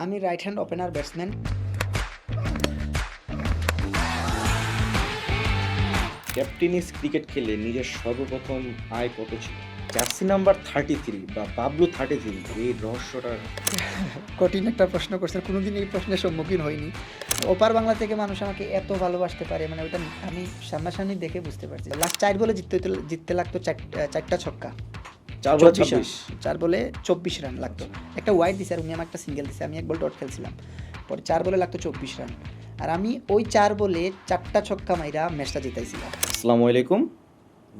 আমি right hand opener batsman ক্যাপ্টেনিস cricket খেলে নিজের সর্বপ্রথম আয় কত ছিল? জার্সি নাম্বার থার্টি থ্রি বা বাবলু থার্টি থ্রি এই রহস্যটা কঠিন একটা প্রশ্ন করছেন কোনোদিন এই প্রশ্নের সম্মুখীন হয়নি ওপার বাংলা থেকে মানুষ আমাকে এত ভালোবাসতে পারে মানে ওইটা আমি সামনাসামনি দেখে বুঝতে পারছি। লাস্ট চার বলে জিততে জিততে লাগতো চার- চারটা ছক্কা। চার বলে চব্বিশ রান। চার বলে চব্বিশ রান লাগতো। একটা ওয়াইড দিছে আর উনি আমার একটা সিঙ্গেল দিছে আমি এক বল ডট খেলছিলাম। পরে চার বলে লাগতো চব্বিশ রান। আর আমি ওই চার বলে চারটা ছক্কা মাইরা ম্যাচটা জিতাইছিলাম। আসসালামু আলাইকুম।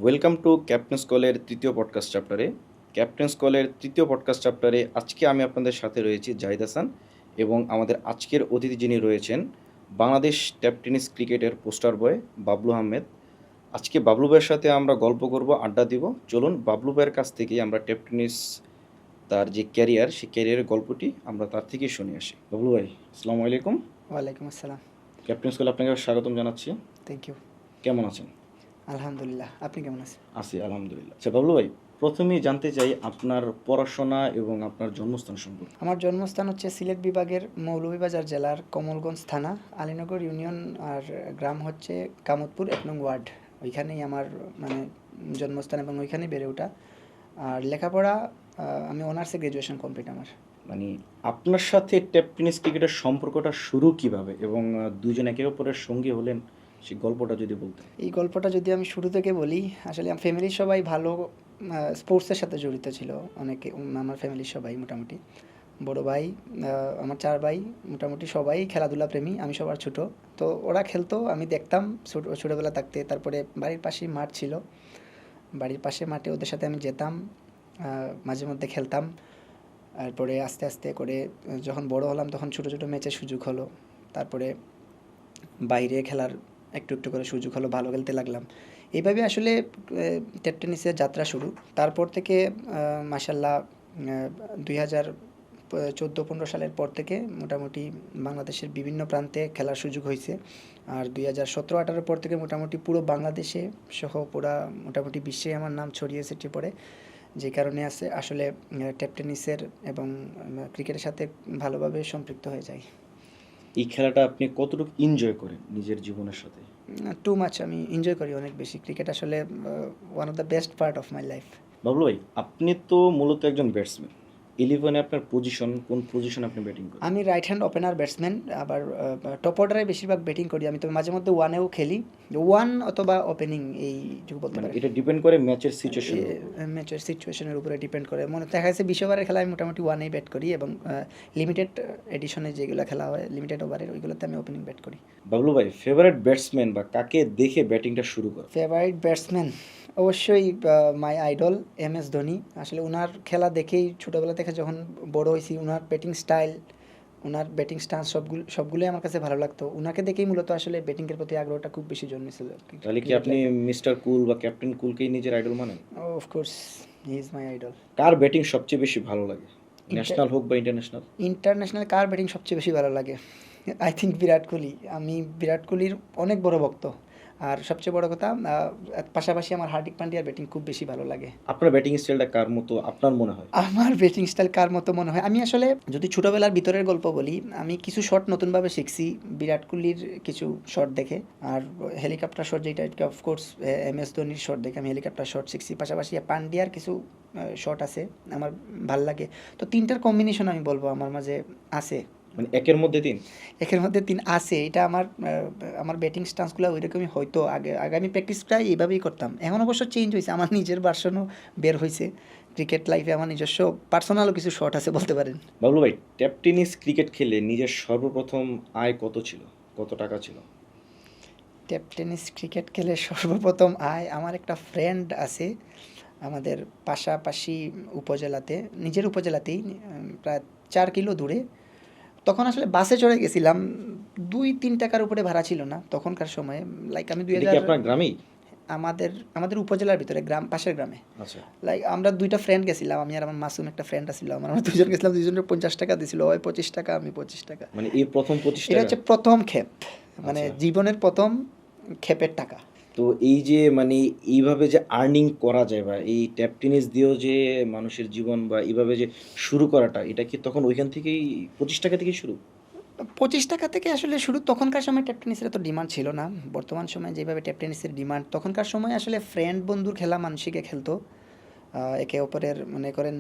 ওয়েলকাম টু ক্যাপ্টেন্স কলের তৃতীয় পডকাস্ট চ্যাপ্টারে ক্যাপ্টেন্স কলের তৃতীয় পডকাস্ট চ্যাপ্টারে আজকে আমি আপনাদের সাথে রয়েছি জাহিদ হাসান এবং আমাদের আজকের অতিথি যিনি রয়েছেন বাংলাদেশ ট্যাপ টেনিস ক্রিকেটের পোস্টার বয় বাবলু আহমেদ। আজকে বাবলু ভাইয়ের সাথে আমরা গল্প করব আড্ডা দিব। চলুন বাবলু ভাইয়ের কাছ থেকে আমরা ট্যাপ টেনিস তার যে ক্যারিয়ার সেই ক্যারিয়ারের গল্পটি আমরা তার থেকেই শুনে আসি। বাবলু ভাই আসসালামু আলাইকুম। ওয়ালাইকুম আসসালাম। ক্যাপ্টেন্স কলে আপনাকে স্বাগতম জানাচ্ছি। থ্যাংক ইউ কেমন আছেন? আলহামদুলিল্লাহ। আপনি কেমন আছেন? আছি আলহামদুলিল্লাহ। আচ্ছা বাবলু ভাই প্রথমেই জানতে চাই আপনার পড়াশোনা এবং আপনার জন্মস্থান সম্পর্কে। আমার জন্মস্থান হচ্ছে সিলেট বিভাগের মৌলভীবাজার জেলার কমলগঞ্জ থানা আলীনগর ইউনিয়ন আর গ্রাম হচ্ছে কামতপুর এক নং ওয়ার্ড। ওইখানেই আমার মানে জন্মস্থান এবং ওইখানেই বেড়ে ওঠা। আর লেখাপড়া আমি অনার্সে গ্র্যাজুয়েশন কমপ্লিট আমার। মানে আপনার সাথে ট্যাপ টেনিস ক্রিকেটের সম্পর্কটা শুরু কীভাবে? এবং দুজন একে অপরের সঙ্গী হলেন সেই গল্পটা যদি বলতেন। এই গল্পটা যদি আমি শুরু থেকে বলি আসলে আমার ফ্যামিলির সবাই ভালো স্পোর্টসের সাথে জড়িত ছিল। অনেকে আমার ফ্যামিলির সবাই মোটামুটি। বড় ভাই আমার চার ভাই, মোটামুটি সবাই খেলাধুলা প্রেমী, আমি সবার ছোট। তো ওরা খেলতো, আমি দেখতাম ছোট, ছোটোবেলা থাকতে। তারপরে বাড়ির পাশেই মাঠ ছিল। বাড়ির পাশে মাঠে ওদের সাথে আমি যেতাম মাঝে মধ্যে খেলতাম। তারপরে আস্তে আস্তে করে যখন বড় হলাম, তখন ছোট ছোট ম্যাচের সুযোগ হলো। তারপরে বাইরে খেলার একটু একটু করে সুযোগ হলো, ভালো খেলতে লাগলাম। এইভাবে আসলে টেপ টেনিসের যাত্রা শুরু। তারপর থেকে মাসাল্লাহ দুই হাজার চোদ্দ পনেরো সালের পর থেকে মোটামুটি বাংলাদেশের বিভিন্ন প্রান্তে খেলার সুযোগ হয়েছে। আর দুই হাজার সতেরো আঠারোর পর থেকে মোটামুটি পুরো বাংলাদেশে সহ পুরা মোটামুটি বিশ্বে আমার নাম ছড়িয়ে ছিটিয়ে পড়ে যে কারণে আছে আসলে টেপ টেনিসের এবং ক্রিকেটের সাথে ভালোভাবে সম্পৃক্ত হয়ে যায় এই খেলাটা আপনি কতটুকু এনজয় করেন নিজের জীবনের সাথে? টু মাচ আমি এনজয় করি অনেক বেশি। ক্রিকেট আসলে one of the best part of my life Bablu ভাই আপনি তো মূলত একজন ব্যাটসম্যান ইলেভেনে আপনার পজিশন কোন পজিশন আপনি ব্যাটিং করেন? আমি রাইট হ্যান্ড ওপেনার ব্যাটসম্যান আবার টপ অর্ডারে বেশিরভাগ ব্যাটিং করি আমি তবে মাঝে মধ্যে ওয়ানেও খেলি। ওয়ান অথবা ওপেনিং এইটুকু বলতে মানে পারি এটা ডিপেন্ড করে ম্যাচের সিচুয়েশন ম্যাচের সিচুয়েশনের উপরে ডিপেন্ড করে। মনে দেখা যাচ্ছে বিশ ওভারের খেলা আমি মোটামুটি ওয়ানেই ব্যাট করি এবং লিমিটেড এডিশনে যেগুলো খেলা হয় লিমিটেড ওভারের ওইগুলোতে আমি ওপেনিং ব্যাট করি। বাবলু ভাই ফেভারিট ব্যাটসম্যান বা কাকে দেখে ব্যাটিংটা শুরু করে ফেভারিট ব্যাটসম্যান অবশ্যই my idol M S Dhoni. আসলে ওনার খেলা দেখেই ছোটোবেলা থেকে যখন বড় হয়েছি ওনার ব্যাটিং স্টাইল ওনার ব্যাটিং স্টান্স সবগুলো সবগুলোই আমার কাছে ভালো লাগতো। ওনাকে দেখেই মূলত আসলে ব্যাটিংয়ের প্রতি আগ্রহটা খুব বেশি জন্মেছিল। তাহলে কি আপনি মিস্টার কুল বা ক্যাপ্টেন কুলকেই নিজের আইডল মানেন? Of course he is my idol car batting সবচেয়ে বেশি ভালো লাগে? ন্যাশনাল হোক বা ইন্টারন্যাশনাল ইন্টারন্যাশনাল কার ব্যাটিং সবচেয়ে বেশি ভালো লাগে? I think Virat Kohli. আমি বিরাট কোহলির অনেক বড় ভক্ত। আর সবচেয়ে বড় কথা পাশাপাশি আমার হার্দিক পান্ডিয়ার ব্যাটিং খুব বেশি ভালো লাগে। আপনার ব্যাটিং স্টাইলটা কার মতো আপনার মনে হয়? আমার ব্যাটিং স্টাইল কার মতো মনে হয়? আমি আসলে যদি ছোটোবেলার ভিতরের গল্প বলি আমি কিছু শট নতুনভাবে শিখছি। বিরাট কোহলির কিছু শট দেখে আর হেলিকপ্টার শট যেটা অফকোর্স এম এস ধোনির শট দেখে আমি হেলিকপ্টার শট শিখছি। পাশাপাশি পান্ডিয়ার কিছু শট আছে আমার ভালো লাগে। তো তিনটার কম্বিনেশন আমি বলব আমার মাঝে আছে। মানে একের মধ্যে তিন? একের মধ্যে তিন আছে এটা আমার আমার ব্যাটিং স্টান্সগুলো ওইরকমই হয়তো আগে আগে আমি প্র্যাকটিসটা এইভাবেই করতাম। এখন অবশ্য চেঞ্জ হয়েছে আমার নিজের ভার্সনও বের হয়েছে। ক্রিকেট লাইফে আমার নিজস্ব পার্সোনালও কিছু শট আছে বলতে পারেন। বাবলু ভাই ট্যাপ টেনিস ক্রিকেট খেলে নিজের সর্বপ্রথম আয় কত ছিল? কত টাকা ছিল? টেপ টেনিস ক্রিকেট খেলে সর্বপ্রথম আয় আমার একটা ফ্রেন্ড আছে আমাদের পাশাপাশি উপজেলাতে নিজের উপজেলাতেই প্রায় চার কিলো দূরে। তখন আসলে বাসে চড়ে গেছিলাম দুই তিন টাকার উপরে ভাড়া ছিল না তখনকার সময়ে লাইক আমি দুই হাজার আপনার গ্রামেই? আমাদের আমাদের উপজেলার ভিতরে গ্রাম পাশের গ্রামে। আচ্ছা। লাইক আমরা দুইটা ফ্রেন্ড গেছিলাম আমি আর আমার মাসুম একটা ফ্রেন্ড আছিল আমার আমরা দুজন গেছিলাম দুজনের পঞ্চাশ টাকা দিছিল ওই পঁচিশ টাকা আমি পঁচিশ টাকা। মানে এই প্রথম পঁচিশ এটা হচ্ছে প্রথম ক্ষেপ মানে আচ্ছা। জীবনের প্রথম ক্ষেপের টাকা। তো এই যে মানে এইভাবে যে আর্নিং করা যায় বা এই ট্যাপ টেনিস দিয়েও যে মানুষের জীবন বা এইভাবে যে শুরু করাটা, এটা কি তখন ওইখান থেকেই, পঁচিশ টাকা থেকে শুরু? পঁচিশ টাকা থেকে আসলে শুরু, তখনকার সময় ট্যাপ টেনিসের তো ডিমান্ড ছিল না। বর্তমান সময়ে যেভাবে ট্যাপ টেনিসের ডিমান্ড তখনকার সময় আসলে ফ্রেন্ড বন্ধুর খেলা মানুষকে খেলতো। একে অপরের মনে করেন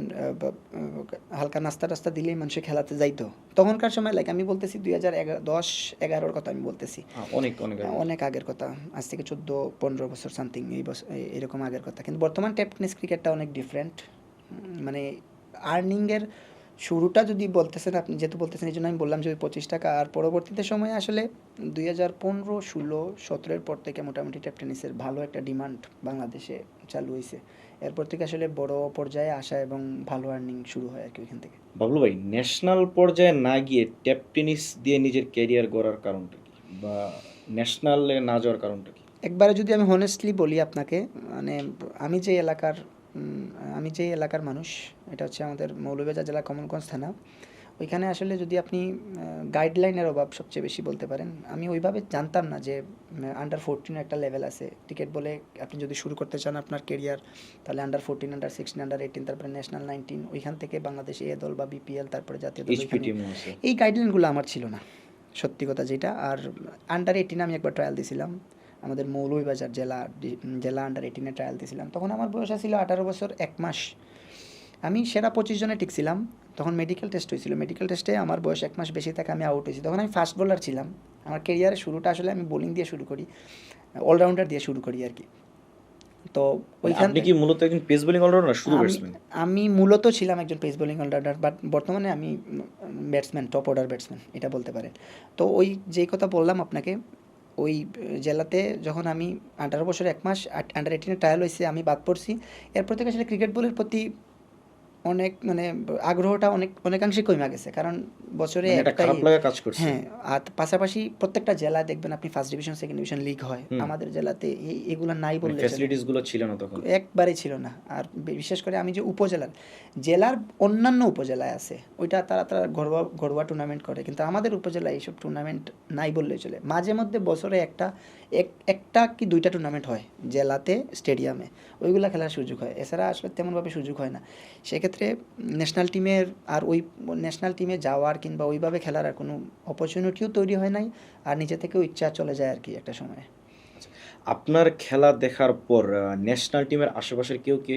হালকা নাস্তা টাস্তা দিলেই মানুষে খেলাতে যাইতো। তখনকার সময় লাইক আমি বলতেছি দুই হাজার দশ এগারোর কথা আমি বলতেছি। অনেক অনেক অনেক আগের কথা। আজ থেকে চোদ্দ পনেরো বছর সামথিং এই বছর এরকম আগের কথা। কিন্তু বর্তমান ট্যাপ টেনিস ক্রিকেটটা অনেক ডিফারেন্ট মানে আর্নিংয়ের শুরুটা যদি বলতেছেন আপনি যেহেতু বলতেছেন এই জন্য আমি বললাম যে ওই পঁচিশ টাকা। আর পরবর্তীতে সময়ে আসলে দুই হাজার পনেরো ষোলো সতেরোর পর থেকে মোটামুটি ট্যাপ টেনিসের ভালো একটা ডিমান্ড বাংলাদেশে চালু হয়েছে এরপর থেকে আসলে বড় পর্যায়ে আসা এবং ভালো আর্নিং শুরু হয় আর কি ওইখান থেকে। বাবলু ভাই ন্যাশনাল পর্যায়ে না গিয়ে ট্যাপ টেনিস দিয়ে নিজের ক্যারিয়ার গড়ার কারণটা কি? বা ন্যাশনালে না যাওয়ার কারণটা কি? একবারে যদি আমি হনেস্টলি বলি আপনাকে মানে আমি যে এলাকার আমি যে এলাকার মানুষ এটা হচ্ছে আমাদের মৌলভীবাজার জেলা কমলগঞ্জ থানা। ওইখানে আসলে যদি আপনি গাইডলাইনের অভাব সবচেয়ে বেশি বলতে পারেন আমি ওইভাবে জানতাম না যে আন্ডার ফোরটিন একটা লেভেল আছে। টিকিট বলে আপনি যদি শুরু করতে চান আপনার কেরিয়ার তাহলে under fourteen under sixteen under eighteen তারপরে ন্যাশনাল নাইনটিন ওইখান থেকে বাংলাদেশ এ দল বা বিপিএল তারপরে জাতীয় দল এই গাইডলাইনগুলো আমার ছিল না সত্যি কথা যেটা। আর আন্ডার এইটিনে আমি একবার ট্রায়াল দিয়েছিলাম আমাদের মৌলভীবাজার জেলা জেলা আন্ডার এইটিনে ট্রায়াল দিয়েছিলাম তখন আমার বয়স ছিল আঠারো বছর এক মাস। আমি সেরা পঁচিশ জনে টিকছিলাম। তখন মেডিকেল টেস্ট হয়েছিল মেডিকেল টেস্টে আমার বয়স এক মাস বেশি থাকে আমি আউট হয়েছি তখন আমি ফাস্ট বোলার ছিলাম। আমার কেরিয়ারের শুরুটা আসলে আমি বোলিং দিয়ে শুরু করি। অলরাউন্ডার দিয়ে শুরু করি আর কি। তো ওইখান আপনি কি মূলত একজন পেস বোলিং অলরাউন্ডার শুধু ব্যাটসম্যান আমি মূলত ছিলাম একজন পেস বোলিং অলরাউন্ডার বাট বর্তমানে আমি ব্যাটসম্যান টপ অর্ডার ব্যাটসম্যান এটা বলতে পারেন। তো ওই যেই কথা বললাম আপনাকে ওই জেলাতে যখন আমি আঠারো বছর এক মাস আন্ডার এইটিনে ট্রায়াল হয়েছে আমি বাদ পড়ছি। এরপর থেকে আসলে ক্রিকেট বলের প্রতি অনেক মানে আগ্রহটা অনেক অনেকাংশে কমে গেছে। কারণ বছরে মানে একটাই কাজ করছে। হ্যাঁ আর পাশাপাশি প্রত্যেকটা জেলায় দেখবেন আপনি first division second division league হয়। আমাদের জেলাতে এই এগুলো নাই বললে ফ্যাসিলিটিসগুলো ছিল না তখন? একবারে ছিল না। আর বিশেষ করে আমি যে উপজেলার জেলার অন্যান্য উপজেলায় আছে ওইটা তারা তারা ঘরোয়া ঘরোয়া টুর্নামেন্ট করে। কিন্তু আমাদের উপজেলায় এইসব টুর্নামেন্ট নাই বললেই চলে। মাঝে মধ্যে বছরে একটা এক- একটা কি দুইটা টুর্নামেন্ট হয় জেলাতে স্টেডিয়ামে ওইগুলা খেলার সুযোগ হয়। এছাড়া আসলে তেমনভাবে সুযোগ হয় না। সেক্ষেত্রে ন্যাশনাল টিমের আর ওই ন্যাশনাল টিমে যাওয়ার কিংবা ওইভাবে খেলার আর কোনো অপরচুনিটিও তৈরি হয় নাই আর নিজে থেকেও ইচ্ছা চলে যায় আর কি একটা সময়। আপনার খেলা দেখার পর ন্যাশনাল টিমের আশেপাশের কেউ কি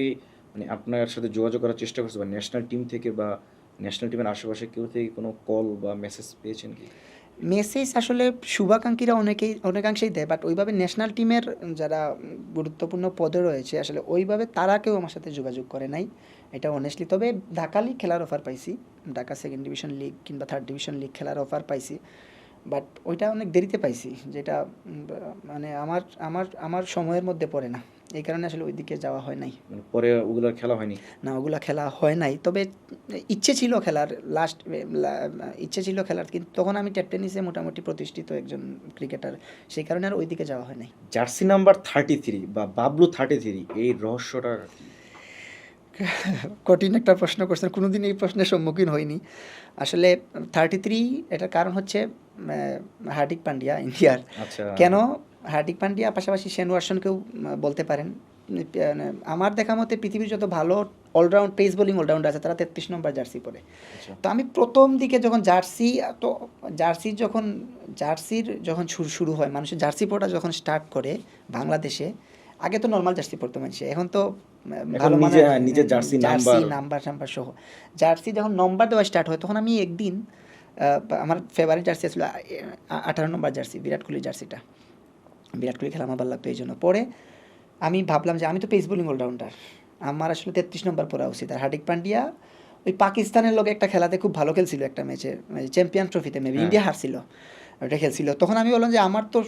মানে আপনার সাথে যোগাযোগ করার চেষ্টা করছে বা ন্যাশনাল টিম থেকে বা ন্যাশনাল টিমের আশেপাশে কেউ থেকে কোনো কল বা মেসেজ পেয়েছেন কি? মেসেজ আসলে শুভাকাঙ্ক্ষীরা অনেকেই অনেকাংশেই দেয় বাট ওইভাবে ন্যাশনাল টিমের যারা গুরুত্বপূর্ণ পদে রয়েছে আসলে ওইভাবে তারা কেউ আমার সাথে যোগাযোগ করে নাই। এটা অনেস্টলি তবে ঢাকা লিগ খেলার অফার পাইছি। ঢাকা সেকেন্ড ডিভিশন লিগ কিংবা থার্ড ডিভিশন লিগ খেলার অফার পাইছি। বাট ওইটা অনেক দেরিতে পাইছি যেটা মানে আমার আমার আমার সময়ের মধ্যে পড়ে না। এই কারণে আসলে ওইদিকে যাওয়া হয় নাই। মানে পরে ওগুলো খেলা হয়নি? না ওগুলো খেলা হয় নাই। তবে ইচ্ছে ছিল খেলার লাস্ট ইচ্ছে ছিল খেলার কিন্তু তখন আমি ট্যাপ টেনিসে মোটামুটি প্রতিষ্ঠিত একজন ক্রিকেটার সেই কারণে আর ওইদিকে যাওয়া হয় নাই। জার্সি নাম্বার থার্টি থ্রি বা বাবলু থার্টি থ্রি এই রহস্যটা কি? কঠিন একটা প্রশ্ন করছেন। কোনোদিন এই প্রশ্নের সম্মুখীন হয়নি আসলে থার্টি থ্রি এটার কারণ হচ্ছে হার্দিক পান্ডিয়া ইন্ডিয়ার। আচ্ছা। কেন? হার্দিক পান্ডিয়া পাশাপাশি শেন ওয়াটসনকেও উম, বলতে পারেন। আমার দেখা মতে পৃথিবীর যত ভালো অলরাউন্ড পেস বোলিং অলরাউন্ডার আছে তারা তেত্রিশ নম্বর জার্সি পরে। আচ্ছা। তো আমি প্রথম দিকে যখন জার্সি তো জার্সি যখন জার্সির যখন শুরু শুরু হয় মানুষের জার্সি পড়া যখন স্টার্ট করে বাংলাদেশে আগে তো নর্মাল জার্সি পড়তো মানুষে। এখন তো ভালো নিজে- মানের- হ্যাঁ, জার্সি নাম্বার। নাম্বার নাম্বার সহ। জার্সি যখন নম্বর দেওয়া স্টার্ট হয় তখন আমি একদিন আমার ফেভারিট জার্সি ছিল আঠারো নম্বর জার্সি বিরাট কোহলি জার্সিটা। বিরাট কোহলি খেলা আমার ভালো লাগতো এই জন্য। পরে আমি ভাবলাম যে আমি তো পেস বোলিং অলরাউন্ডার আমার আসলে তেত্রিশ নম্বর পরা উচিত। আর হার্দিক পান্ডিয়া ওই পাকিস্তানের লোক একটা খেলাতে খুব ভালো খেলছিল একটা ম্যাচে চ্যাম্পিয়ন ট্রফিতে মেবি। ইন্ডিয়া হারছিল। ওটা খেলছিল। তখন আমি বললাম যে, আমার তো,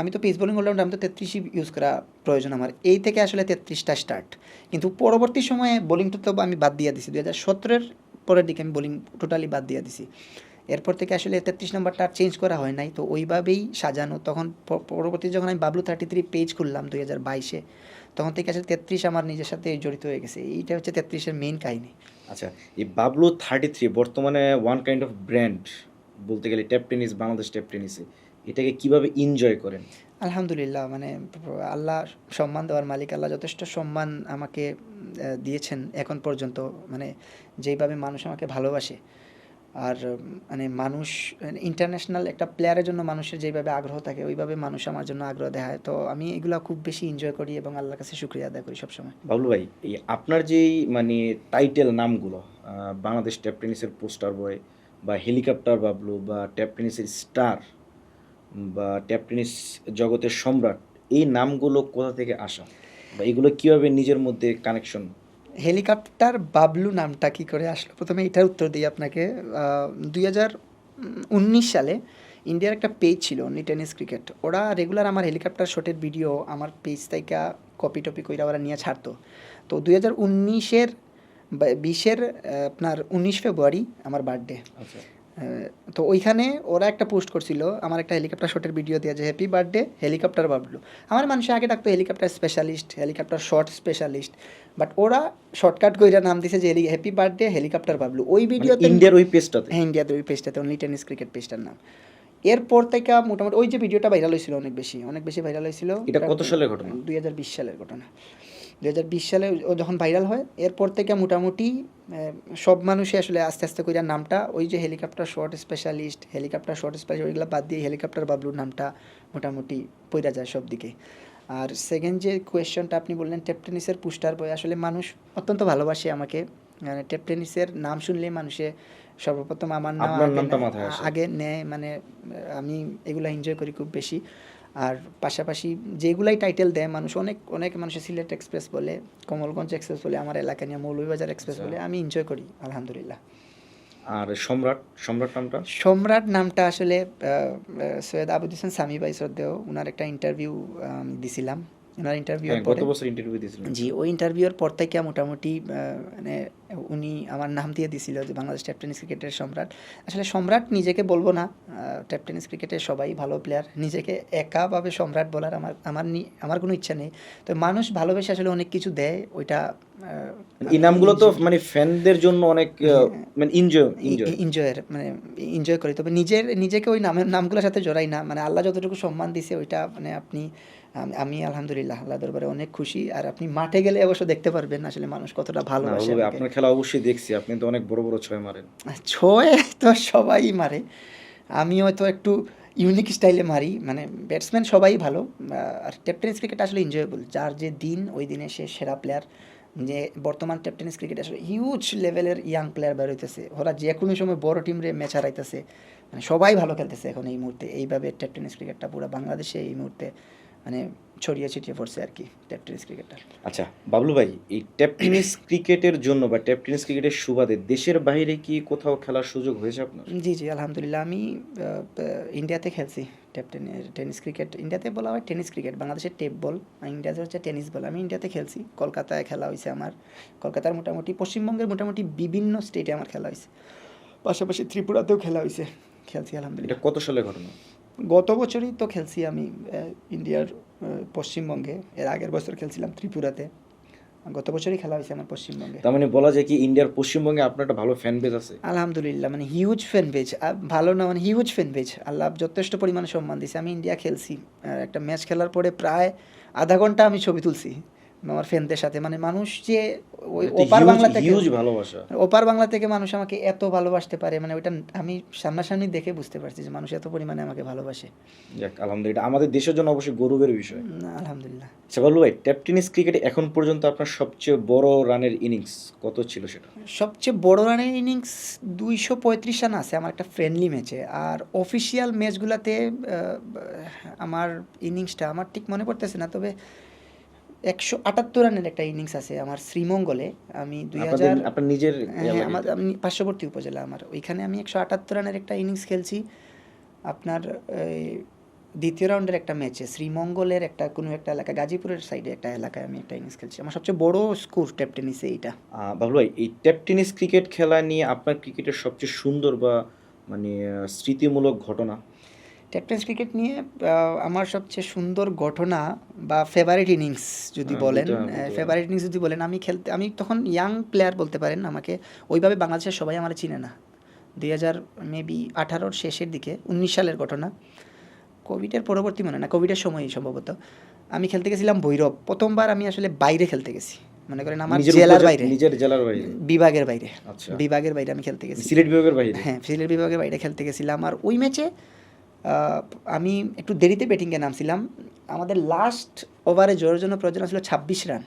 আমি তো পেস বোলিং অলরাউন্ডার আমি তো তেত্রিশই ইউজ করা প্রয়োজন আমার। এই থেকে আসলে তেত্রিশটা স্টার্ট কিন্তু পরবর্তী সময়ে বোলিংটা তো আমি বাদ দিয়ে দিছি। দু হাজার সতেরোর পরের দিকে আমি বোলিং টোটালি বাদ দিয়ে দিছি। এরপর থেকে আসলে তেত্রিশ নাম্বারটা আর চেঞ্জ করা হয় নাই। তো ওইভাবেই সাজানো। তখন পরবর্তী যখন আমি বাবলু থার্টি থ্রি পেজ খুললাম দুই হাজার বাইশে, তখন থেকে আসলে তেত্রিশ আমার নিজের সাথে জড়িত হয়ে গেছে। এইটা হচ্ছে তেত্রিশের মেইন কাহিনী। আচ্ছা এই বাবলু থার্টি থ্রি বর্তমানে ওয়ান কাইন্ড অফ ব্র্যান্ড বলতে গেলে ট্যাপ টেনিস বাংলাদেশ ট্যাপ টেনিসে এটাকে কীভাবে এনজয় করেন? আলহামদুলিল্লাহ মানে আল্লাহ সম্মান দেওয়ার মালিক আল্লাহ যথেষ্ট সম্মান আমাকে দিয়েছেন এখন পর্যন্ত। মানে যেইভাবে মানুষ আমাকে ভালোবাসে আর মানে মানুষ ইন্টারন্যাশনাল একটা প্লেয়ারের জন্য মানুষের যেভাবে আগ্রহ থাকে ওইভাবে মানুষ আমার জন্য আগ্রহ দেখায়। তো আমি এগুলো খুব বেশি এনজয় করি এবং আল্লাহর কাছে শুক্রিয়া আদায় করি সবসময়। বাবলু ভাই এই আপনার যেই মানে টাইটেল নামগুলো বাংলাদেশ ট্যাপ টেনিসের পোস্টার বয় বা হেলিকপ্টার বাবলু বা ট্যাপ টেনিসের স্টার বা ট্যাপ টেনিস জগতের সম্রাট, এই নামগুলো কোথা থেকে আসা? বা এগুলো কীভাবে নিজের মধ্যে কানেকশন হেলিকপ্টার বাবলু নামটা কি করে আসলো? প্রথমে এটার উত্তর দিই আপনাকে। দুই হাজার উনিশ সালে ইন্ডিয়ার একটা পেজ ছিল অনলি টেনিস ক্রিকেট ওরা রেগুলার আমার হেলিকপ্টার শটের ভিডিও আমার পেজ থেকে কপি টপি কইরা ওরা নিয়ে ছাড়তো। তো দুই হাজার উনিশের বিশের আপনার উনিশ ফেব্রুয়ারি আমার বার্থডে। আচ্ছা। তো ওইখানে ওরা একটা পোস্ট করছিল আমার একটা হেলিকপ্টার শটের ভিডিও দেওয়া যে হ্যাপি বার্থডে হেলিকপ্টার বাবলু। আমার মানুষ আগে ডাকতো helicopter specialist helicopter shot specialist but ওরা শর্টকাট কইরা নাম দিছে যে হ্যাপি বার্থডে হেলিকপ্টার বাবলু। ওই ভিডিওতে ইন্ডিয়ার ওই পেজটাতে? হ্যাঁ ইন্ডিয়াতে ওই পেজটাতে অনলি টেনিস ক্রিকেট পেজটার নাম। এরপর থেকে মোটামুটি ওই যে ভিডিওটা ভাইরাল হয়েছিল অনেক বেশি অনেক বেশি ভাইরাল হয়েছিল। এটা কত সালের ঘটনা? দুই হাজার বিশ সালের ঘটনা। দুই হাজার বিশ সালে ও যখন ভাইরাল হয় এরপর থেকে মোটামুটি সব মানুষই আসলে আস্তে আস্তে করে নামটা ওই যে helicopter shot specialist helicopter shot specialist ওইগুলো বাদ দিয়ে হেলিকপ্টার বাবলুর নামটা মোটামুটি পইরা যায় সব দিকে আর সেকেন্ড যে কোয়েশ্চনটা আপনি বললেন টেপ টেনিসের পুস্টার বই আসলে মানুষ অত্যন্ত ভালোবাসে আমাকে। মানে টেপ টেনিসের নাম শুনলে মানুষে সর্বপ্রথম আমার নাম। আগে নেয় মানে আমি এগুলো এনজয় করি খুব বেশি। আর পাশাপাশি যেগুলাই টাইটেল দেয় মানুষ অনেক অনেক মানুষের সিলেট এক্সপ্রেস বলে কমলগঞ্জ এক্সপ্রেস বলে আমার এলাকা নিয়ে মৌলভীবাজার এক্সপ্রেস আচ্ছা। বলে আমি এনজয় করি আলহামদুলিল্লাহ। আর সম্রাট সম্রাট নামটা? সম্রাট নামটা আসলে সৈয়দ আবুদ হোসেন সামি ভাই শ্রদ্ধেয় ওনার একটা ইন্টারভিউ দিছিলাম। ওনার ইন্টারভিউ হ্যাঁ গত বছর ইন্টারভিউ দিয়েছিলেন। জি ওই ইন্টারভিউর পর থেকে মোটামুটি মানে উনি আমার নাম দিয়ে দিছিল যে বাংলাদেশ ট্যাপ টেনিস ক্রিকেটের সম্রাট। আসলে সম্রাট নিজেকে বলব না ট্যাপ টেনিস ক্রিকেটের সবাই ভালো প্লেয়ার নিজেকে একাভাবে সম্রাট বলার আমার আমার আমার কোনো ইচ্ছা নেই। তো মানুষ ভালোবেসে আসলে অনেক কিছু দেয় ওইটা এই নামগুলো তো মানে ফ্যানদের জন্য অনেক মানে এনজয় এনজয় এনজয়ের মানে এনজয় করি। তবে নিজের নিজেকে ওই নামের নামগুলোর সাথে জড়াই না। মানে আল্লাহ যতটুকু সম্মান দিছে ওইটা মানে আপনি আমি- আলহামদুলিল্লাহ আল্লাহ দরবারে অনেক খুশি। আর আপনি মাঠে গেলে অবশ্য দেখতে পারবেন আসলে মানুষ কতটা ভালোবাসে আমাকে। আপনার খেলা অবশ্যই দেখছি। আপনি তো অনেক বড় বড় ছয় মারেন। ছয় তো সবাই মারে। আমি হয়তো একটু ইউনিক স্টাইলে মারি। মানে ব্যাটসম্যান সবাই ভালো আর টেপ টেনিস ক্রিকেট আসলে এনজয়েবল যার যে দিন ওই দিনে সে সেরা প্লেয়ার যে বর্তমান টেপ টেনিস ক্রিকেট আসলে হিউজ লেভেলের ইয়াং প্লেয়ার বের হইতেছে। ওরা যে কোনো সময় বড় টিম রে ম্যাচ হারাইতেছে। মানে সবাই ভালো খেলতেছে এখন এই মুহূর্তে। এইভাবে টেপ টেনিস ক্রিকেটটা পুরো বাংলাদেশে এই মুহূর্তে মানে ছড়িয়ে ছিটিয়ে পড়ছে আর কি টেপ টেনিস ক্রিকেটটা আচ্ছা বাবলু ভাই এই ট্যাপ টেনিস ক্রিকেটের জন্য বা ট্যাপ টেনিস ক্রিকেটের সুবাদে দেশের বাইরে কি কোথাও খেলার সুযোগ হয়েছে আপনার? জি জি আলহামদুলিল্লাহ। আমি ইন্ডিয়াতে খেলছি টেপ টেনিস ক্রিকেট ইন্ডিয়াতে বলা হয় টেনিস ক্রিকেট বাংলাদেশের টেপ বল আর ইন্ডিয়াতে হচ্ছে টেনিস বল আমি ইন্ডিয়াতে খেলছি কলকাতায় খেলা হয়েছে আমার। কলকাতার মোটামুটি পশ্চিমবঙ্গের মোটামুটি বিভিন্ন স্টেটে আমার খেলা হয়েছে। পাশাপাশি ত্রিপুরাতেও খেলা হয়েছে। খেলছি আলহামদুলিল্লাহ। কত সালে ঘটনা? গত বছরই তো খেলছি আমি ইন্ডিয়ার পশ্চিমবঙ্গে। এর আগের বছর খেলছিলাম ত্রিপুরাতে। গত বছরই খেলা হয়েছে আমার পশ্চিমবঙ্গে। তার মানে বলা যায় কি ইন্ডিয়ার পশ্চিমবঙ্গে আপনার একটা ভালো ফ্যান বেজ আছে? আলহামদুলিল্লাহ মানে হিউজ ফ্যান পেজ ভালো না মানে হিউজ ফ্যান পেজ আল্লাহ যথেষ্ট পরিমাণে সম্মান দিয়েছে। আমি ইন্ডিয়া খেলছি। একটা ম্যাচ খেলার পরে প্রায় আধা ঘণ্টা আমি ছবি তুলছি। আমার ফ্যানদের সাথে। মানে মানুষ যে ওই ওপার বাংলা থেকে ভালোবাসা। ওপার বাংলা থেকে মানুষ আমাকে এত ভালোবাসতে পারে মানে ওইটা আমি সামনাসামনি দেখে বুঝতে পারছি যে মানুষ এত পরিমাণে আমাকে ভালোবাসে। যাক আলহামদুলিল্লাহ। আমাদের দেশের জন্য অবশ্যই গৌরবের বিষয়। আলহামদুলিল্লাহ। বাবলু ভাই ট্যাপ টেনিস ক্রিকেটে এখন পর্যন্ত আপনার সবচেয়ে বড় রানের ইনিংস কত ছিল সেটা? সবচেয়ে বড় রানের ইনিংস দুইশো পঁয়ত্রিশ রান আছে আমার একটা ফ্রেন্ডলি ম্যাচে আর অফিসিয়াল ম্যাচগুলোতে আমার ইনিংসটা আমার ঠিক মনে পড়তেছে না তবে একশো আটাত্তর রানের একটা ইনিংস আছে আমার শ্রীমঙ্গলে। আমি দুই হাজার আপনার নিজের হ্যাঁ আমার আমি পার্শ্ববর্তী উপজেলা আমার। ওইখানে আমি একশো আটাত্তর রানের একটা ইনিংস খেলছি। আপনার এই, দ্বিতীয় রাউন্ডের একটা ম্যাচে শ্রীমঙ্গলের একটা কোনো একটা এলাকা গাজীপুরের সাইডে একটা এলাকায় আমি একটা ইনিংস খেলছি। আমার সবচেয়ে বড় স্কোর টেপ টেনিসে এইটা। বাবলু ভাই এই ট্যাপ টেনিস ক্রিকেট খেলা নিয়ে আপনার ক্রিকেটের সবচেয়ে সুন্দর বা মানে স্মৃতিমূলক ঘটনা? টেপ ক্রিকেট নিয়ে আমার সবচেয়ে সুন্দর ঘটনা বা ফেভারিট ইনিংস যদি হ্যাঁ, বলেন। ফেভারিট ইনিংস যদি বলেন আমি খেলতে আমি তখন ইয়াং প্লেয়ার বলতে পারেন আমাকে ওইভাবে বাংলাদেশের সবাই আমার চিনে না। দুই হাজার মেবি আঠারোর শেষের দিকে উনিশ সালের ঘটনা। কোভিডের পরবর্তী মনে না কোভিডের সময়ই সম্ভবত। আমি খেলতে গেছিলাম ভৈরব প্রথমবার আমি আসলে বাইরে খেলতে গেছি। মনে করেন আমার জেলার বাইরে। নিজের জেলার বাইরে? বিভাগের বাইরে। আচ্ছা। বিভাগের বাইরে আমি খেলতে গেছি। সিলেট বিভাগের বাইরে? হ্যাঁ সিলেট বিভাগের বাইরে খেলতে গেছিলাম। আর ওই ম্যাচে আমি একটু দেরিতে ব্যাটিংয়ে নামছিলাম। আমাদের লাস্ট ওভারে জোরের জন্য প্রয়োজন ছিল ছাব্বিশ রান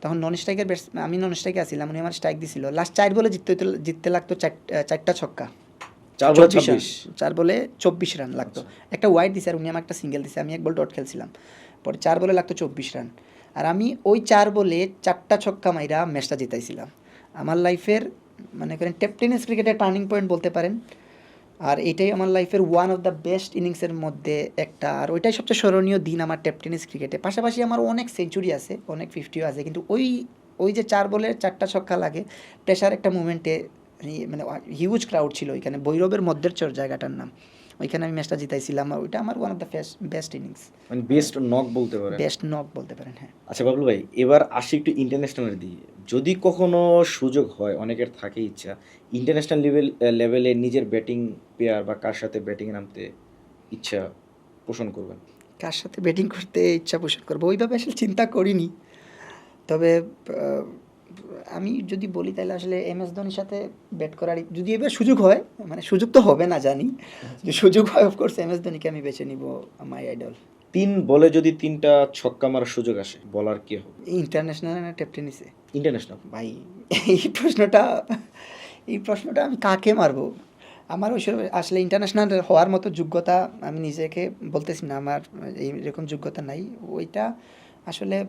তখন নন স্ট্রাইকের ব্যাটস আমি নন স্ট্রাইকে আসছিলাম উনি আমার স্ট্রাইক দিছিল। লাস্ট চার বলে জিততে জিততে লাগতো চার- চারটা ছক্কা। চার বলে 24 রান। ছাব্বিশ? চার বলে চব্বিশ রান লাগতো। একটা ওয়াইড দিছে আর উনি আমার একটা সিঙ্গেল দিছে আমি এক বল ডট খেলছিলাম। পরে চার বলে লাগতো চব্বিশ রান আর আমি ওই চার বলে চারটা ছক্কা মাইরা ম্যাচটা জিতাইছিলাম। আমার লাইফের মানে করেন টেপ টেনিস ক্রিকেটের টার্নিং পয়েন্ট বলতে পারেন আর এটাই আমার লাইফের ওয়ান অফ দ্য বেস্ট ইনিংসের মধ্যে একটা। আর ওইটাই সবচেয়ে স্মরণীয় দিন আমার টেপ টেনিস ক্রিকেটে পাশাপাশি আমার অনেক সেঞ্চুরি আছে অনেক ফিফটিও আছে কিন্তু ওই ওই যে চার বলে চারটা ছক্কা লাগে প্রেশার একটা মুভমেন্টে মানে হিউজ ক্রাউড ছিল ওইখানে বৈরবের মধ্যের চর জায়গাটার নাম। ওইখানে আমি ম্যাচটা জিতাইছিলাম আর ওইটা আমার one of the best innings মানে বেস্ট নক বলতে পারেন। বেস্ট নক বলতে পারেন হ্যাঁ। আচ্ছা বাবলু ভাই এবার আসি একটু ইন্টারন্যাশনালের দিকে। যদি কখনো সুযোগ হয় অনেকের থাকে ইচ্ছা ইন্টারন্যাশনাল লেভেল লেভেলে নিজের ব্যাটিং পেয়ার বা কার সাথে ব্যাটিং নামতে ইচ্ছা পোষণ করবেন? কার সাথে ব্যাটিং করতে ইচ্ছা পোষণ করব? ওইভাবে আসলে চিন্তা করিনি। তবে আমি যদি বলি তাহলে আসলে এম এস ধোনির সাথে ব্যাট করার যদি এবার সুযোগ হয় মানে সুযোগ তো হবে না জানি। যে সুযোগ হয় অফকোর্স এম এস ধোনিকে আমি বেছে নিব মাই আইডল তিন বলে যদি তিনটা ছক্কা মারার সুযোগ আসে বলার কি হবে? ইন্টারন্যাশনাল না টেপ টেনিসে ইন্টারন্যাশনাল ভাই এই প্রশ্নটা এই প্রশ্নটা আমি কাকে মারবো? আমার ওইসব আসলে ইন্টারন্যাশনাল হওয়ার মতো যোগ্যতা আমি নিজেকে বলতেছি না আমার এইরকম যোগ্যতা নাই। ওইটা আসলে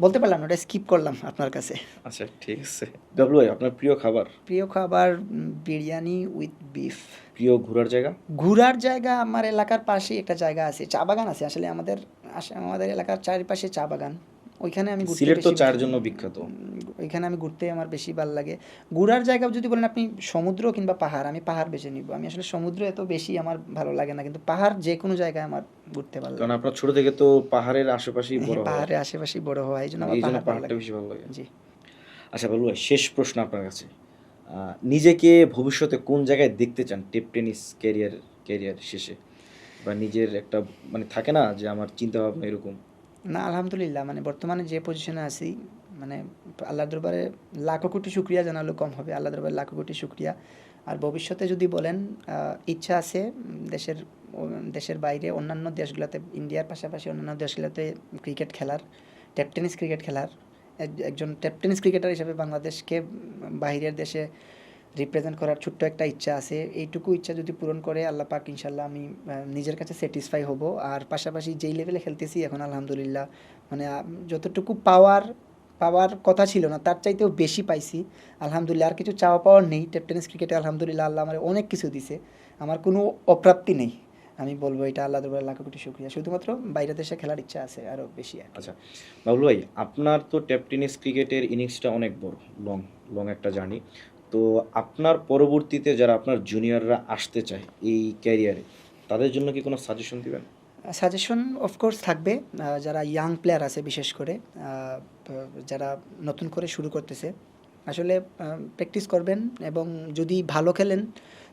বলতে পারলাম ওটা স্কিপ করলাম আপনার কাছে। আচ্ছা ঠিক আছে। ভাই আপনার প্রিয় খাবার? প্রিয় খাবার বিরিয়ানি উইথ বিফ প্রিয় ঘোরার জায়গা? ঘোরার জায়গা আমার এলাকার পাশেই একটা জায়গা আছে চা বাগান আছে। আসলে আমাদের আমাদের এলাকার চারিপাশে চা বাগান। ওইখানে আমি সিলেট তো চার জন্য বিখ্যাত। ওইখানে আমি ঘুরতে আমার বেশি ভালো লাগে। ঘোরার জায়গা যদি বলেন আপনি সমুদ্র কিংবা পাহাড় আমি পাহাড় বেছে নিব। আমি আসলে সমুদ্র এত বেশি আমার ভালো লাগে না কিন্তু পাহাড় যে কোনো জায়গায় আমার ঘুরতে ভালো লাগে। কারণ আপনার ছোট থেকে তো পাহাড়ের আশেপাশেই বড় হ্যাঁ, হয় পাহাড়ের আশেপাশেই বড় হওয়া এই জন্য আমার পাহাড়টা বেশি ভালো লাগে। জি। আচ্ছা ভাই শেষ প্রশ্ন আপনার কাছে। নিজেকে ভবিষ্যতে কোন জায়গায় দেখতে চান? টেপ টেনিস ক্যারিয়ার ক্যারিয়ার শেষে? বা নিজের একটা মানে থাকে না যে আমার চিন্তা ভাবনা এরকম। না, আলহামদুলিল্লাহ মানে বর্তমানে যে পজিশনে আছি মানে আল্লাহ দরবারে লাখো কোটি শুক্রিয়া জানালেও কম হবে, আল্লাহ দরবারে লাখো কোটি শুক্রিয়া। আর ভবিষ্যতে যদি বলেন ইচ্ছা আছে, দেশের দেশের বাইরে অন্যান্য দেশগুলোতে, ইন্ডিয়ার পাশাপাশি অন্যান্য দেশগুলোতে ক্রিকেট খেলার টেপ টেনিস ক্রিকেট খেলার, এক- একজন টেপ টেনিস ক্রিকেটার হিসেবে বাংলাদেশকে বাইরের দেশে রিপ্রেজেন্ট করার ছোট্ট একটা ইচ্ছা আছে। এইটুকু ইচ্ছা যদি পূরণ করে আল্লাহ পাক ইনশাল্লাহ আমি নিজের কাছে স্যাটিসফাই হব। আর পাশাপাশি যেই লেভেলে খেলতেছি এখন আলহামদুলিল্লাহ মানে যতটুকু পাওয়ার পাওয়ার কথা ছিল না, তার চাইতেও বেশি পাইছি। আলহামদুলিল্লাহ আর কিছু চাওয়া পাওয়ার নেই। টেপ টেনিস ক্রিকেটে আলহামদুলিল্লাহ আল্লাহ আমার অনেক কিছু দিছে। আমার কোনো অপ্রাপ্তি নেই। আমি বলব এটা আল্লাহ দরবার লাখ কোটি শুক্রিয়া। শুধুমাত্র বাইরে দেশে খেলার ইচ্ছা আছে আরও বেশি। আচ্ছা বাবলু ভাই, আপনার তো টেপ টেনিস ক্রিকেটের ইনিংসটা অনেক বড় লং লং একটা জার্নি তো আপনার পরবর্তীতে যারা আপনার জুনিয়ররা আসতে চায় এই ক্যারিয়ারে তাদের জন্য কি কোনো সাজেশন দিবেন? সাজেশন অফকোর্স থাকবে। যারা ইয়াং প্লেয়ার আছে বিশেষ করে যারা নতুন করে শুরু করতেছে, আসলে প্র্যাকটিস করবেন এবং যদি ভালো খেলেন,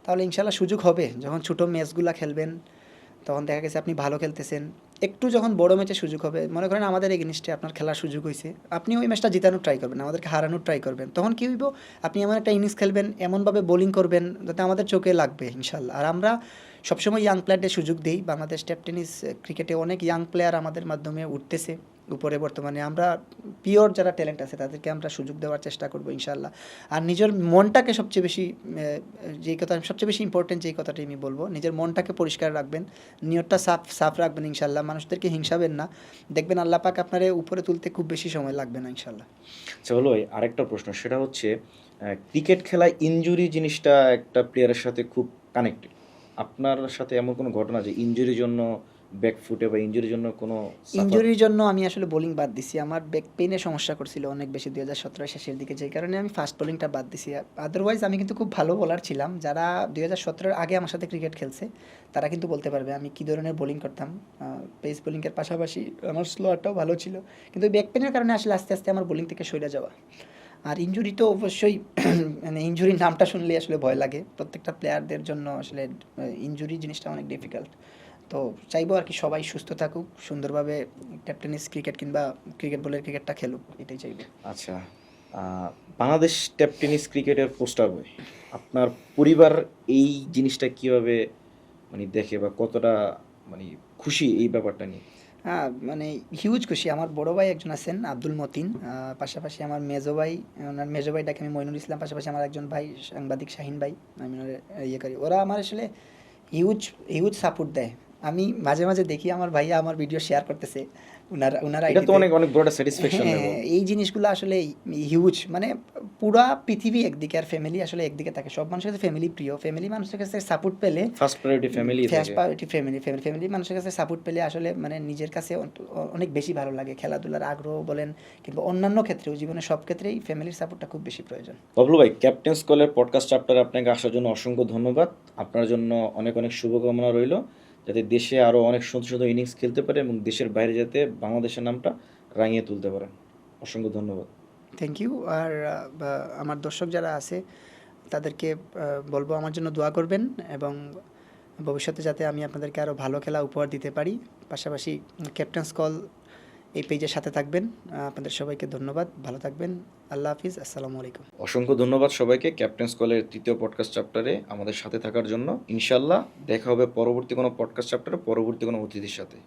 তাহলে ইনশাল্লাহ সুযোগ হবে। যখন ছোটো ম্যাচগুলো খেলবেন, তখন দেখা গেছে আপনি ভালো খেলতেছেন। একটু যখন বড় ম্যাচে সুযোগ হবে, মনে করেন আমাদের এগেনিস্টে আপনার খেলার সুযোগ হয়েছে আপনি ওই ম্যাচটা জিতানোর ট্রাই করবেন, আমাদেরকে হারানোর ট্রাই করবেন। তখন কী হইব? আপনি এমন একটা ইনিংস খেলবেন, এমনভাবে বোলিং করবেন, যাতে আমাদের চোখে লাগবে, ইনশাল্লাহ। আর আমরা সবসময় ইয়াং প্লেয়ারদের সুযোগ দিই। বাংলাদেশ টেপ টেনিস ক্রিকেটে অনেক ইয়াং প্লেয়ার আমাদের মাধ্যমে উঠতেছে। উপরে বর্তমানে আমরা পিওর যারা ট্যালেন্ট আছে তাদেরকে আমরা সুযোগ দেওয়ার চেষ্টা করব ইনশাল্লাহ আর নিজের মনটাকে সবচেয়ে বেশি যেই কথা সবচেয়ে বেশি ইম্পর্টেন্ট যেই কথাটি আমি বলব, নিজের মনটাকে পরিষ্কার রাখবেন, নিয়তটা সাফ সাফ রাখবেন ইনশাল্লাহ মানুষদেরকে হিংসাবেন না। দেখবেন আল্লাহ পাক আপনারে উপরে তুলতে খুব বেশি সময় লাগবে না ইনশাল্লাহ আচ্ছা হলো ভাই আরেকটা প্রশ্ন, সেটা হচ্ছে ক্রিকেট খেলায় ইনজুরি জিনিসটা একটা প্লেয়ারের সাথে খুব কানেক্টেড আপনার সাথে এমন কোনো ঘটনা যে ইনজুরির জন্য ব্যাক ফুটে বা ইনজুরির জন্য কোনো ইনজুরির জন্য আমি আসলে বোলিং বাদ দিছি। আমার ব্যাক পেইনের সমস্যা করছিল অনেক বেশি দুই হাজার সতেরো শেষের দিকে যেই কারণে আমি ফাস্ট বোলিংটা বাদ দিছি। আদারওয়াইজ আমি কিন্তু খুব ভালো বোলার ছিলাম। যারা দুই হাজার সতেরোর আগে আমার সাথে ক্রিকেট খেলছে, তারা কিন্তু বলতে পারবে, আমি কী ধরনের বোলিং করতাম। পেস বোলিংয়ের পাশাপাশি আমার স্লোয়ারটাও ভালো ছিল। কিন্তু ব্যাক পেনের কারণে আসলে আস্তে আস্তে আমার বোলিং থেকে সরে যাওয়া। আর ইনজুরি তো অবশ্যই মানে ইনজুরির নামটা শুনলে আসলে ভয় লাগে। প্রত্যেকটা প্লেয়ারদের জন্য আসলে ইনজুরি জিনিসটা অনেক ডিফিকাল্ট তো চাইব আর কি সবাই সুস্থ থাকুক সুন্দরভাবে টেনিস ক্রিকেট কিংবা ক্রিকেট বলের ক্রিকেটটা খেলুক এটাই চাইব। আচ্ছা বাংলাদেশ টেপ টেনিস ক্রিকেটের পোস্টার বই আপনার পরিবার এই জিনিসটা কীভাবে মানে দেখে বা কতটা মানে খুশি এই ব্যাপারটা নিয়ে? হ্যাঁ মানে হিউজ খুশি। আমার বড় ভাই একজন আছেন আব্দুল মতিন পাশাপাশি আমার মেজো ভাই ওনার মেজো ভাইটাকে আমি মইনুল ইসলাম পাশাপাশি আমার একজন ভাই সাংবাদিক শাহিন ভাই আমি ইয়ে করি। ওরা আমার আসলে হিউজ হিউজ সাপোর্ট দেয়। আমি মাঝে মাঝে দেখি আমার ভাইয়া আমার ভিডিও শেয়ার করতেছে। উনার উনার এটা তো অনেক অনেক বড় স্যাটিসফ্যাকশন হ্যাঁ, এই জিনিসগুলো আসলে হিউজ মানে পুরা পৃথিবী একদিকে আর ফ্যামিলি আসলে একদিকে থাকে। সব মানুষের কাছে ফ্যামিলি প্রিয়। ফ্যামিলি মানুষের কাছে সাপোর্ট পেলে first priority family first priority family family family মানুষের কাছে সাপোর্ট পেলে আসলে মানে নিজের কাছে অনেক বেশি ভালো লাগে। খেলাধুলার আগ্রহ বলেন কিংবা অন্যান্য ক্ষেত্রেও জীবনের সব ক্ষেত্রেই ফ্যামিলির সাপোর্টটা খুব বেশি প্রয়োজন। বাবলু ভাই ক্যাপ্টেন স্কলের পডকাস্ট চ্যাপ্টারে আপনাকে আসার জন্য অসংখ্য ধন্যবাদ। আপনার জন্য অনেক অনেক শুভকামনা রইল। যাতে দেশে আরও অনেক সুন্দর সুন্দর ইনিংস খেলতে পারে এবং দেশের বাইরে যাতে বাংলাদেশের নামটা রাঙিয়ে তুলতে পারে। অসংখ্য ধন্যবাদ। থ্যাংক ইউ আর আমার দর্শক যারা আছে, তাদেরকে বলব আমার জন্য দোয়া করবেন এবং ভবিষ্যতে যাতে আমি আপনাদেরকে আরও ভালো খেলা উপহার দিতে পারি। পাশাপাশি ক্যাপ্টেন্স কল এই পেজের সাথে থাকবেন। আপনাদের সবাইকে ধন্যবাদ। ভালো থাকবেন। আল্লাহ হাফিজ। আসসালামু আলাইকুম। অসংখ্য ধন্যবাদ সবাইকে ক্যাপ্টেন স্কলের তৃতীয় পডকাস্ট চ্যাপ্টারে আমাদের সাথে থাকার জন্য। ইনশাল্লাহ দেখা হবে পরবর্তী কোনো পডকাস্ট চ্যাপ্টারে পরবর্তী কোনো অতিথির সাথে।